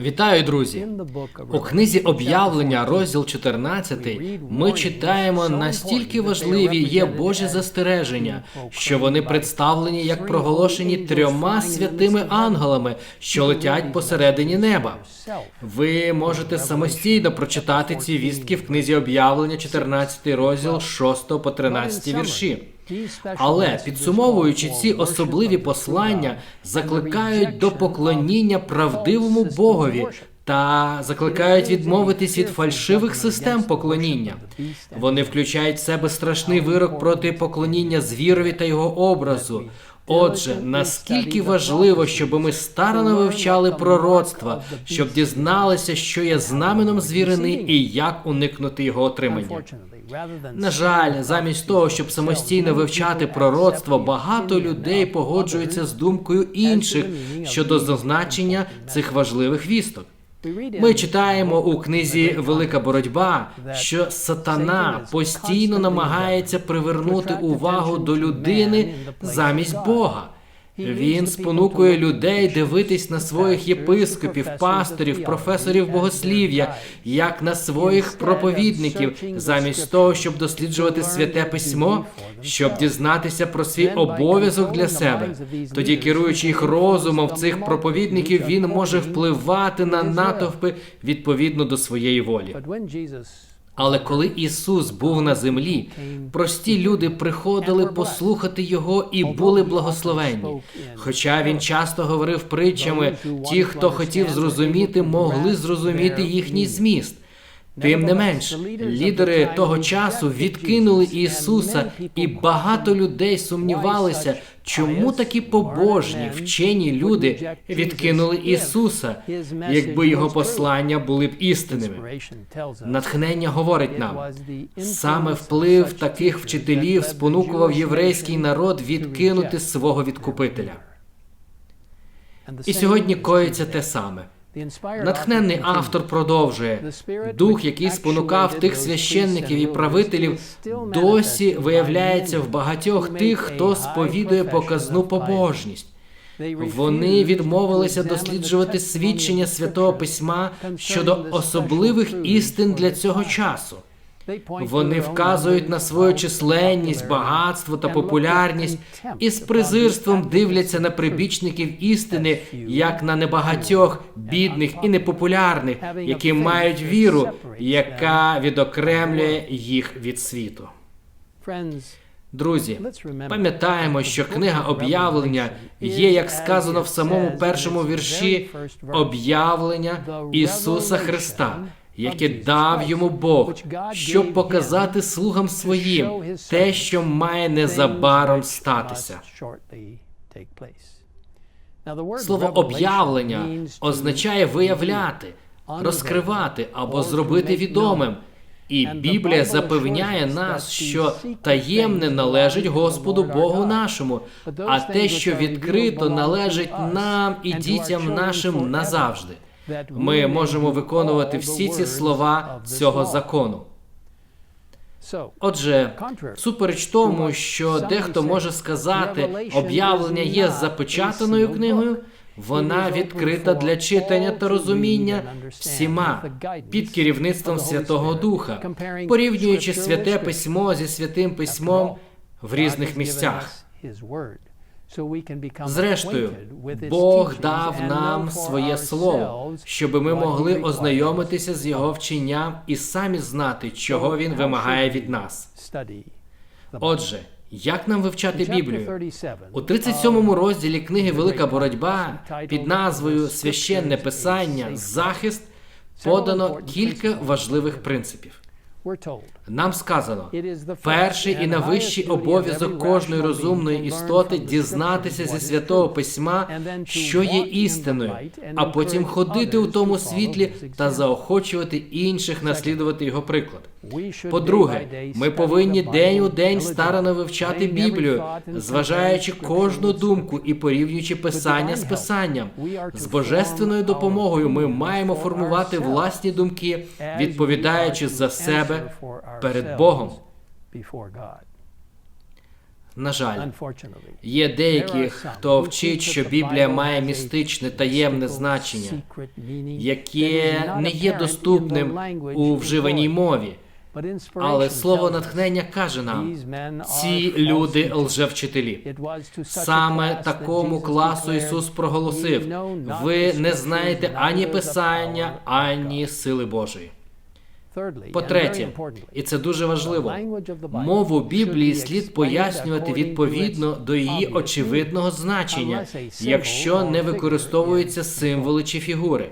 Вітаю, друзі! У книзі об'явлення, розділ 14, ми читаємо настільки важливі є Божі застереження, що вони представлені як проголошені трьома святими ангелами, що летять посередині неба. Ви можете самостійно прочитати ці вістки в книзі об'явлення, 14 розділ 6 по 13 вірші. Але підсумовуючи ці особливі послання, закликають до поклоніння правдивому Богові та закликають відмовитись від фальшивих систем поклоніння. Вони включають в себе страшний вирок проти поклоніння звірові та його образу. Отже, наскільки важливо, щоб ми старано вивчали пророцтва, щоб дізналися, що є знаменом звірини і як уникнути його отримання. На жаль, замість того, щоб самостійно вивчати пророцтво, багато людей погоджуються з думкою інших щодо зазначення цих важливих вісток. Ми читаємо у книзі Велика боротьба, що сатана постійно намагається привернути увагу до людини замість Бога. Він спонукує людей дивитись на своїх єпископів, пасторів, професорів богослів'я, як на своїх проповідників, замість того, щоб досліджувати святе письмо, щоб дізнатися про свій обов'язок для себе. Тоді, керуючи їх розумом цих проповідників, він може впливати на натовпи відповідно до своєї волі. Але коли Ісус був на землі, прості люди приходили послухати Його і були благословенні. Хоча він часто говорив притчами, ті, хто хотів зрозуміти, могли зрозуміти їхній зміст. Тим не менш, лідери того часу відкинули Ісуса, і багато людей сумнівалися, чому такі побожні, вчені люди відкинули Ісуса, якби його послання були б істинними. Натхнення говорить нам саме вплив таких вчителів спонукував єврейський народ відкинути свого відкупителя. І сьогодні коїться те саме. Натхненний автор продовжує дух, який спонукав тих священників і правителів, досі виявляється в багатьох тих, хто сповідує показну побожність. Вони відмовилися досліджувати свідчення святого письма щодо особливих істин для цього часу. Вони вказують на свою численність, багатство та популярність і з презирством дивляться на прибічників істини як на небагатьох бідних і непопулярних, які мають віру, яка відокремлює їх від світу. Друзі, пам'ятаємо, що книга об'явлення є, як сказано в самому першому вірші, об'явлення Ісуса Христа яке дав йому Бог, щоб показати слугам своїм те, що має незабаром статися. Слово об'явлення означає виявляти, розкривати або зробити відомим. І Біблія запевняє нас, що таємне належить Господу Богу нашому, а те, що відкрито, належить нам і дітям нашим назавжди ми можемо виконувати всі ці слова цього закону. Отже, всупереч тому, що дехто може сказати, об'явлення є запечатаною книгою, вона відкрита для читання та розуміння всіма під керівництвом Святого Духа, порівнюючи святе письмо зі святим письмом в різних місцях. Зрештою, Бог дав нам своє слово, щоб ми могли ознайомитися з його вченням і самі знати, чого він вимагає від нас. Отже, як нам вивчати Біблію? У 37-му розділі книги Велика боротьба під назвою Священне Писання Захист подано кілька важливих принципів. Нам сказано, перший і найвищий обов'язок кожної розумної істоти дізнатися зі святого письма, що є істиною, а потім ходити у тому світлі та заохочувати інших наслідувати його приклад. По-друге, ми повинні день у день старано вивчати Біблію, зважаючи кожну думку і порівнюючи писання з писанням. З божественною допомогою ми маємо формувати власні думки, відповідаючи за себе перед Богом. На жаль, є деякі, хто вчить, що Біблія має містичне таємне значення, яке не є доступним у вживаній мові. Але слово натхнення каже нам: ці люди лжевчителі. Саме такому класу Ісус проголосив: ви не знаєте ані Писання, ані сили Божої. По-третє, і це дуже важливо, мову Біблії слід пояснювати відповідно до її очевидного значення, якщо не використовуються символи чи фігури.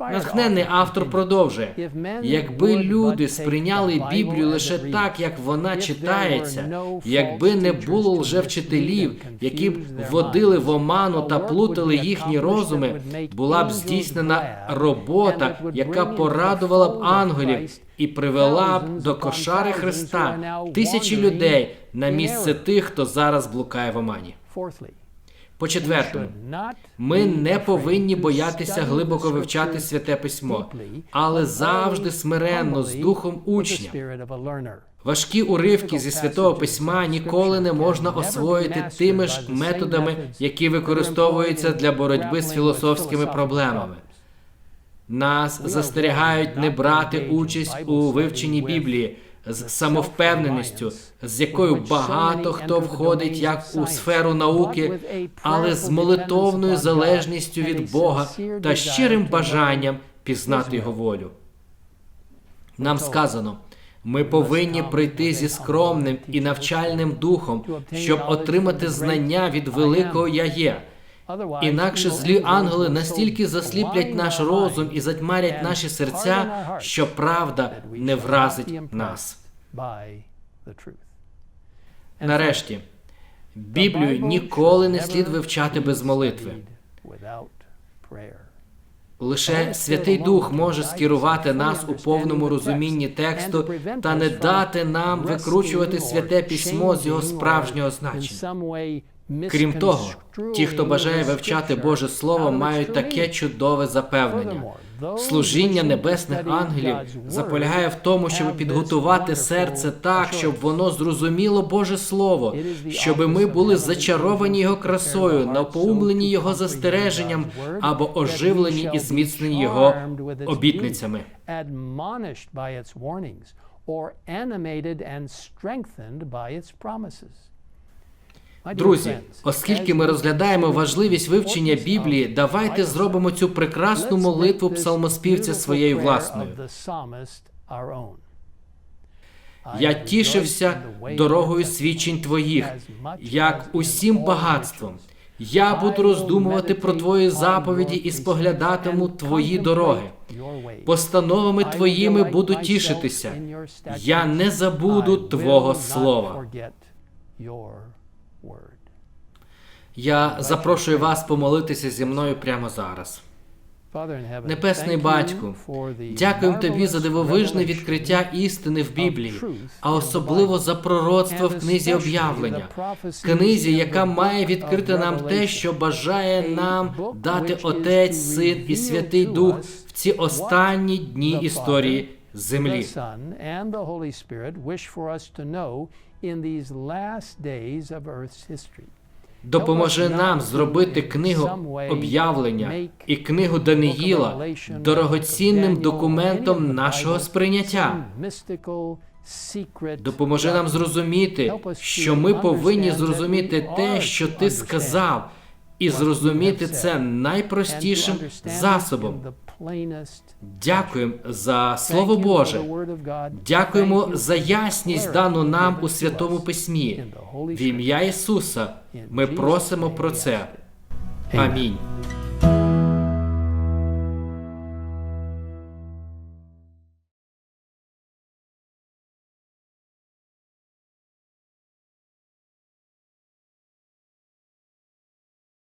Натхненний автор продовжує: якби люди сприйняли Біблію лише так, як вона читається, якби не було лжевчителів, які б вводили в оману та плутали їхні розуми, була б здійснена робота, яка порадувала б ангелів і привела б до кошари Христа тисячі людей на місце тих, хто зараз блукає в омані. По четвертому, ми не повинні боятися глибоко вивчати святе письмо, але завжди смиренно з духом учня. Важкі уривки зі святого письма ніколи не можна освоїти тими ж методами, які використовуються для боротьби з філософськими проблемами. Нас застерігають не брати участь у вивченні Біблії з самовпевненістю, з якою багато хто входить як у сферу науки, але з молитовною залежністю від Бога та щирим бажанням пізнати його волю. Нам сказано. Ми повинні прийти зі скромним і навчальним духом, щоб отримати знання від великого Я є. Інакше злі ангели настільки засліплять наш розум і затьмарять наші серця, що правда не вразить нас. Нарешті, Біблію ніколи не слід вивчати без молитви. Лише Святий Дух може скерувати нас у повному розумінні тексту та не дати нам викручувати святе письмо з його справжнього значення. Крім того, ті, хто бажає вивчати Боже Слово, мають таке чудове запевнення. Служіння небесних ангелів заполягає в тому, щоб підготувати серце так, щоб воно зрозуміло Боже Слово, щоб ми були зачаровані його красою, напоумлені його застереженням або оживлені і зміцнені його обітницями. or animated and strengthened by its promises. Друзі, оскільки ми розглядаємо важливість вивчення Біблії, давайте зробимо цю прекрасну молитву псалмоспівця своєю власною. Я тішився дорогою свідчень твоїх, як усім багатством. Я буду роздумувати про твої заповіді і споглядатиму твої дороги. Постановами твоїми буду тішитися. Я не забуду Твого слова. Я запрошую вас помолитися зі мною прямо зараз. Небесний батьку, дякуємо тобі за дивовижне відкриття істини в Біблії, а особливо за пророцтво в книзі об'явлення, книзі, яка має відкрити нам те, що бажає нам дати Отець, Син і Святий Дух в ці останні дні історії землі. Допоможи нам зробити книгу об'явлення і книгу Даниїла дорогоцінним документом нашого сприйняття. Допоможи нам зрозуміти, що ми повинні зрозуміти те, що ти сказав, і зрозуміти це найпростішим засобом. Дякуємо за Слово Боже. Дякуємо за ясність дану нам у Святому Письмі. В ім'я Ісуса ми просимо про це. Амінь.